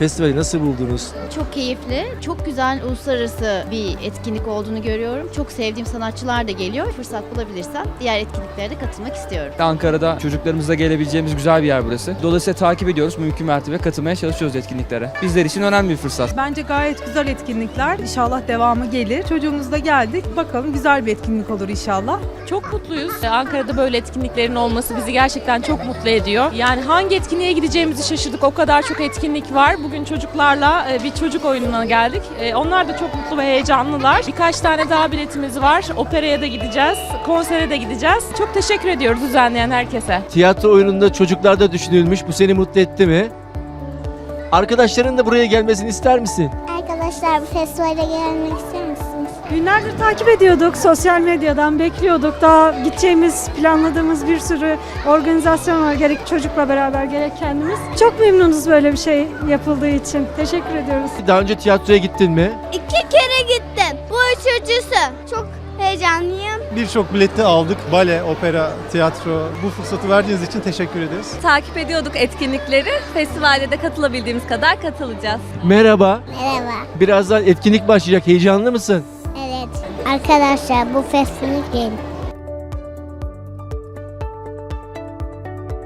Festivali nasıl buldunuz? Çok keyifli, çok güzel uluslararası bir etkinlik olduğunu görüyorum. Çok sevdiğim sanatçılar da geliyor. Fırsat bulabilirsem diğer etkinliklere de katılmak istiyorum. Ankara'da çocuklarımızla gelebileceğimiz güzel bir yer burası. Dolayısıyla takip ediyoruz. Mümkün mertebe katılmaya çalışıyoruz etkinliklere. Bizler için önemli bir fırsat. Bence gayet güzel etkinlikler. İnşallah devamı gelir. Çocuğumuzla geldik. Bakalım güzel bir etkinlik olur inşallah. Çok mutluyuz. Ankara'da böyle etkinliklerin olması bizi gerçekten çok mutlu ediyor. Yani hangi etkinliğe gideceğimizi şaşırdık. O kadar çok etkinlik var. Bugün çocuklarla e, bir çocuk oyununa geldik. E, Onlar da çok mutlu ve heyecanlılar. Birkaç tane daha biletimiz var. Operaya da gideceğiz. Konsere de gideceğiz. Çok teşekkür ediyoruz düzenleyen herkese. Tiyatro oyununda çocuklar da düşünülmüş. Bu seni mutlu etti mi? Arkadaşların da buraya gelmesini ister misin? Arkadaşlar bu festivale gelmek ister misiniz? Günlerdir takip ediyorduk sosyal medyadan bekliyorduk. Daha gideceğimiz, planladığımız bir sürü organizasyon var. Gerek çocukla beraber gerek kendimiz. Çok memnunuz böyle bir şey yapıldığı için. Teşekkür ediyoruz. Daha önce tiyatroya gittin mi? İki kere gittim. Bu üçüncüsü. Çok heyecanlıyım. Birçok bileti aldık. Bale, opera, tiyatro. Bu fırsatı verdiğiniz için teşekkür ederiz. Takip ediyorduk etkinlikleri. Festivalde de katılabildiğimiz kadar katılacağız. Merhaba. Merhaba. Birazdan etkinlik başlayacak. Heyecanlı mısın? Evet. Arkadaşlar bu festival gelin.